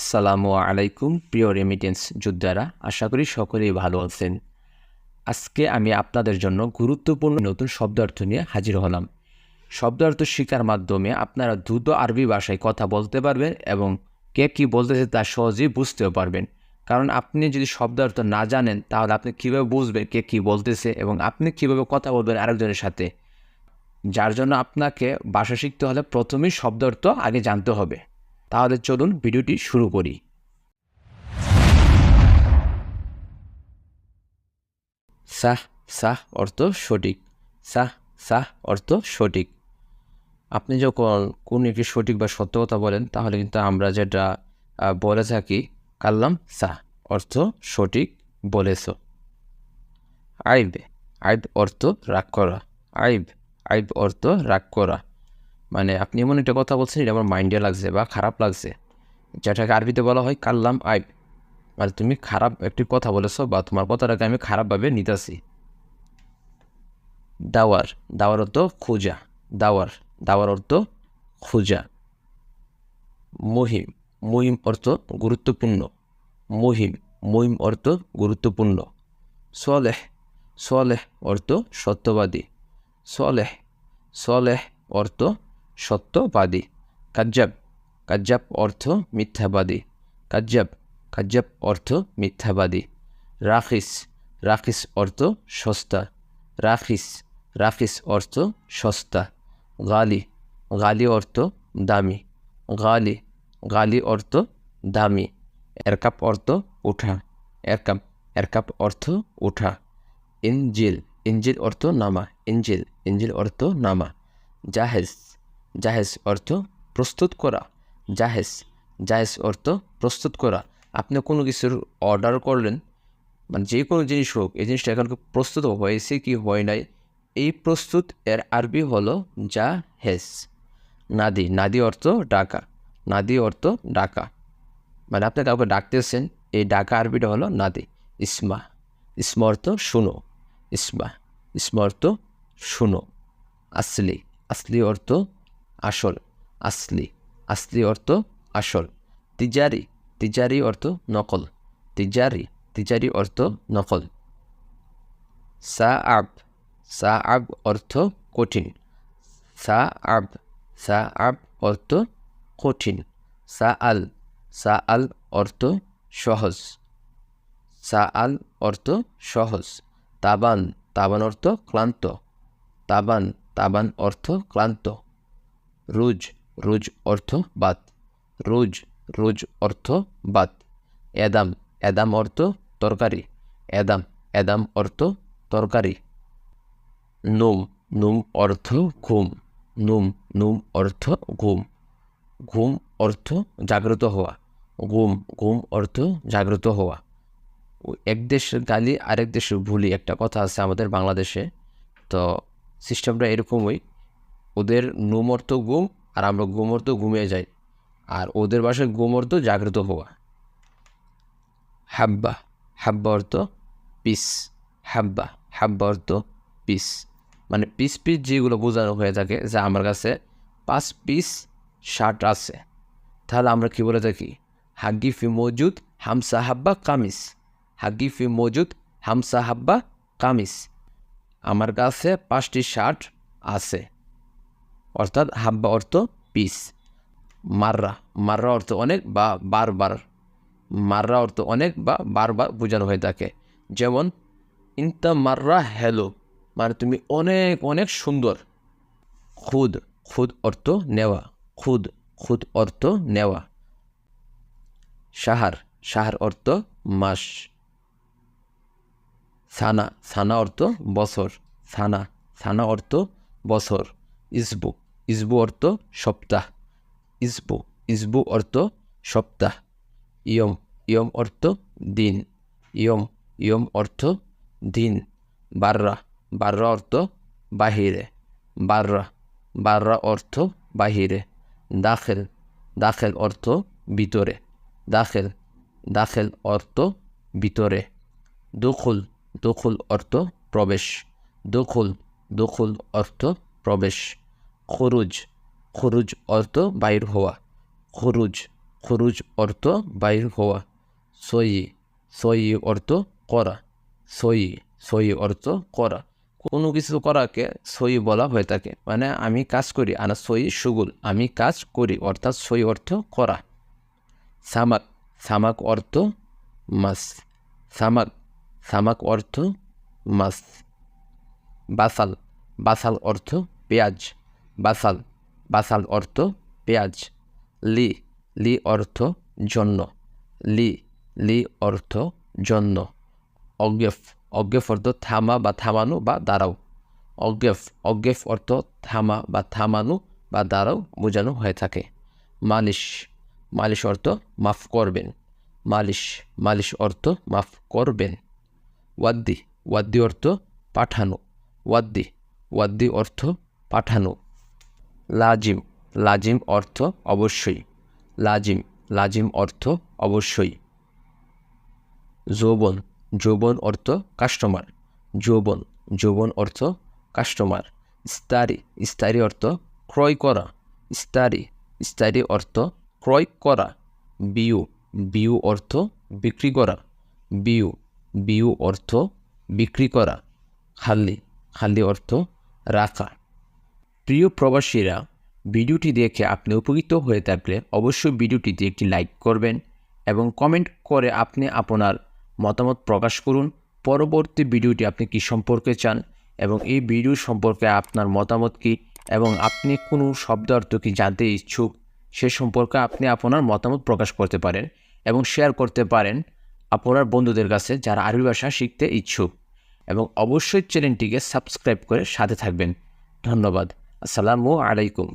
আসসালামু আলাইকুম, প্রিয় রেমিটেন্স যোদ্ধারা। আশা করি সকলেই ভালো আছেন। আজকে আমি আপনাদের জন্য গুরুত্বপূর্ণ নতুন শব্দার্থ নিয়ে হাজির হলাম। শব্দার্থ শেখার মাধ্যমে আপনারা দ্রুত আরবি ভাষায় কথা বলতে পারবেন এবং কে কী বলতেছে তা সহজেই বুঝতেও পারবেন। কারণ আপনি যদি শব্দার্থ না জানেন, তাহলে আপনি কীভাবে বুঝবেন কে কী বলতেছে এবং আপনি কীভাবে কথা বলবেন আরেকজনের সাথে? যার জন্য আপনাকে ভাষা শিখতে হলে প্রথমেই শব্দার্থ আগে জানতে হবে। তাহলে চলুন ভিডিওটি শুরু করি। সাহ সাহ অর্থ সঠিক। সাহ সাহ অর্থ সঠিক। আপনি যখন কোন একটি সঠিক বা সত্য কথা বলেন, তাহলে কিন্তু আমরা যেটা বলে থাকি, কাল্লাম সাহ অর্থ সঠিক বলেছ। আইব আইব অর্থ রাগ করা। আইব আইব অর্থ রাগ করা। মানে আপনি এমন একটা কথা বলছেন, এটা আমার মাইন্ডে লাগছে বা খারাপ লাগছে। যেটাকে আরবিতে বলা হয় কাল্লাম আইব মানে তুমি খারাপ একটি কথা বলেছ বা তোমার কথাটাকে আমি খারাপভাবে নিতেছি। দাওয়ার দাওয়ার অর্থ খোঁজা। দাওয়ার দাওয়ার অর্থ খোঁজা। মহিম মহিম অর্থ গুরুত্বপূর্ণ। মহিম মহিম অর্থ গুরুত্বপূর্ণ। সলেহ সলেহ অর্থ সত্যবাদী। সলেহ সলেহ অর্থ সত্যবাদী। কাজ্জাব। কাজ্জাব অর্থ মিথ্যাবাদী। কাজ্জাব। কাজ্জাব অর্থ মিথ্যাবাদী। রাখিস। রাখিস অর্থ সস্তা। রাখিস। রাখিস অর্থ সস্তা। গালি। গালি অর্থ দামি। গালি। গালি অর্থ দামি। এরকাপ অর্থ উঠা। এরকাপ। এরকাপ অর্থ উঠা। ইঞ্জিল ইঞ্জিল অর্থ নামা। ইঞ্জিল ইঞ্জিল অর্থ নামা। জাহেজ। জাহেজ অর্থ প্রস্তুত করা। জাহেজ জাহেজ অর্থ প্রস্তুত করা। আপনি কোনো কিছুর অর্ডার করলেন মানে যে কোনো জিনিস হোক, এই জিনিসটা এখন প্রস্তুত হয়েছে কি হয় নাই, এই প্রস্তুত এর আরবি হলো যা হেস নাদি নাদি অর্থ ডাকা। নাদি অর্থ ডাকা। মানে আপনি কাউকে ডাকতেছেন, এই ডাকা আরবিটা হলো নাদি। ইসমা ইসমা অর্থ শুনো। ইসমা ইসমা অর্থ শুনো। আসলি আসলি অর্থ আসল, আসলি। আসলি অর্থ আসল। তিজারি তিজারি অর্থ নকল। তিজারি তিজারি অর্থ নকল। সা আব সা আব অর্থ কঠিন। সা আব সা আব অর্থ কঠিন। সা আল সা আল অর্থ সহজ। সা আল অর্থ সহজ। তাবান তাবান অর্থ ক্লান্ত। তাবান তাবান অর্থ ক্লান্ত। রুজ, রোজ অর্থ বাত। রোজ রোজ অর্থ বাত। এদাম এদাম অর্থ তরকারি। এদাম এদাম অর্থ তরকারি। নুম নুম অর্থ ঘুম। নুম নুম অর্থ ঘুম। ঘুম অর্থ জাগ্রত হওয়া। ঘুম ঘুম অর্থ জাগ্রত হওয়া। এক দেশের গালি, আরেক দেশের ভুলি একটা কথা আছে আমাদের বাংলাদেশে। তো সিস্টেমটা এরকমই। ওদের নুম অর্থ ঘুম আর আমরা অর্থ ঘুমিয়ে যাই। আর ওদের বাসায় অর্থ জাগ্রত হওয়া। হাব্বা হাব্বা অর্থ পিস। হাব্বা হাব্বা অর্থ পিস। মানে পিস পিস যেগুলো বোঝানো হয়ে থাকে যে আমার কাছে পাঁচ পিস শার্ট আছে। তাহলে আমরা কী বলে থাকি? হাগ্গি ফি মজুদ, হামসা, হাব্বা, কামিস। হাগ্গি ফি মজুদ, হামসা, হাব্বা, কামিস। আমার কাছে পাঁচটি শার্ট আছে। অর্থাৎ হাব্বা অর্থ পিস মাররা মাররা অর্থ অনেক বা বারবার। মাররা অর্থ অনেক বা বারবার বোঝানো হয়ে থাকে। যেমন, ইনতা মাররা হ্যালো মানে তুমি অনেক অনেক সুন্দর। খুদ খুদ অর্থ নেওয়া। খুদ খুদ অর্থ নেওয়া। সাহার সাহার অর্থ মাস। সানা সানা অর্থ বছর। সানা সানা অর্থ বছর। ইসবু ইসবু অর্থ সপ্তাহ, ইসবু ইসবু অর্থ সপ্তাহ, ইয়ম ইয়ম অর্থ দিন, ইয়ম ইয়ম অর্থ দিন, বাররা বাররা অর্থ বাহিরে, বাররা বাররা অর্থ বাহিরে, দাখেল দাখেল অর্থ ভিতরে, দাখেল দাখেল অর্থ ভিতরে, দখুল দখুল অর্থ প্রবেশ, দখুল দখুল অর্থ প্রবেশ। খরুজ খরুজ অর্থ বাইর হওয়া। খরুজ খরুজ অর্থ বাইর হওয়া। সই সই অর্থ করা। সই সই অর্থ করা। কোনো কিছু করাকে সই বলা হয়ে থাকে। মানে আমি কাজ করি, আনা সই সুগুল। আমি কাজ করি, অর্থাৎ সই অর্থ করা। সামাক সামাক অর্থ মাছ সামাক সামাক অর্থ মাছ বাসাল বাসাল অর্থ পেঁয়াজ। বাসাল বাসাল অর্থ পেঁয়াজ, লি লি অর্থ জন্য, লি লি অর্থ জন্য। অজ্ঞেফ অজ্ঞেফ অর্থ থামা বা থামানো বা দাঁড়াও। অজ্ঞেফ অজ্ঞেফ অর্থ থামা বা থামানো বা দাঁড়াও বোঝানো হয়ে থাকে। মালিশ মালিশ অর্থ মাফ করবেন। মালিশ মালিশ অর্থ মাফ করবেন। ওয়াদ্দি ওয়াদ্দি অর্থ পাঠানো। ওয়াদ্দি ওয়াদ্দি অর্থ পাঠানো। লাজিম লাজিম অর্থ অবশ্যই। লাজিম লাজিম অর্থ অবশ্যই। যৌবন যৌবন অর্থ কাস্টমার যৌবন যৌবন অর্থ কাস্টমার স্তারি ইস্তারি অর্থ ক্রয় করা। ইস্তারি ইস্তারি অর্থ ক্রয় করা। বিউ বিউ অর্থ বিক্রি করা। বিউ বিউ অর্থ বিক্রি করা। খালি খালি অর্থ রাখা। প্রিয় প্রবাসীরা, ভিডিওটি দেখে আপনি উপকৃত হয়ে থাকলে অবশ্যই ভিডিওটিতে একটি লাইক করবেন এবং কমেন্ট করে আপনি আপনার মতামত প্রকাশ করুন। পরবর্তী ভিডিওটি আপনি কি সম্পর্কে চান এবং এই ভিডিও সম্পর্কে আপনার মতামত কি এবং আপনি কোনো শব্দ অর্থ কি জানতে ইচ্ছুক সে সম্পর্কে আপনি আপনার মতামত প্রকাশ করতে পারেন এবং শেয়ার করতে পারেন আপনার বন্ধুদের কাছে যারা আরবি ভাষা শিখতে ইচ্ছুক। এবং অবশ্যই চ্যানেলটিকে সাবস্ক্রাইব করে সাথে থাকবেন। ধন্যবাদ। আসসালামু আলাইকুম।